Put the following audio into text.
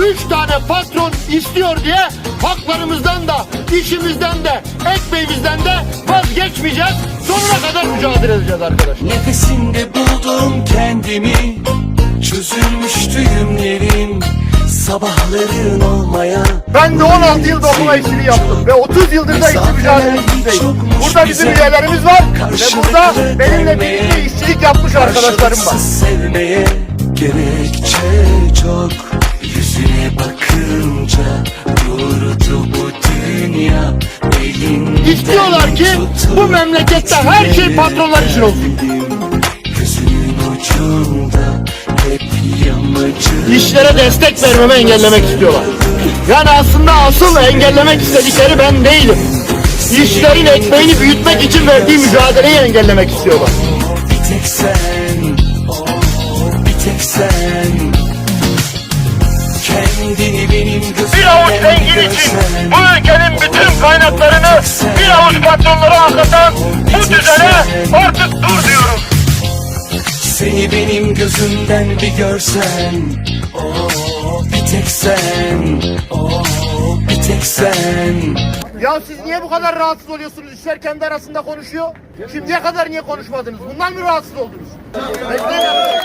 üç tane patron istiyor diye haklarımızdan da, işimizden de, ekmeğimizden de vazgeçmeyeceğiz. Sonuna kadar mücadele edeceğiz arkadaşlar. Nefesinde buldum kendimi Çözülmüş düğümlerim Sabahların olmaya Ben de 16 yıl okuma işçiliği yaptım ve 30 yıldır da işçi mücadelesindeyim. Burada bizim üyelerimiz var ve burada benimle birlikte işçilik yapmış arkadaşlarım var. Sevmeye gerekçe çok bakınca durdu bu dünya İstiyorlar ki bu memlekette her şey patronlar için olsun. Gözünün ucunda hep yamacı İşlere destek vermemi engellemek istiyorlar. Yani aslında asıl engellemek istedikleri ben değilim. İşlerin ekmeğini büyütmek için verdiği mücadeleyi engellemek istiyorlar. Bir tek sen, Kendini benim Bir avuç zengin için bu ülkenin bütün kaynaklarını bir avuç patronlara akıtan bu düzene artık dur diyorum. Seni benim gözümden bir görsen Oh bir tek sen Oh bir tek sen Ya siz niye bu kadar rahatsız oluyorsunuz? İşler kendi arasında konuşuyor. Şimdiye kadar niye konuşmadınız? Bundan mı rahatsız oldunuz? Bekleyin.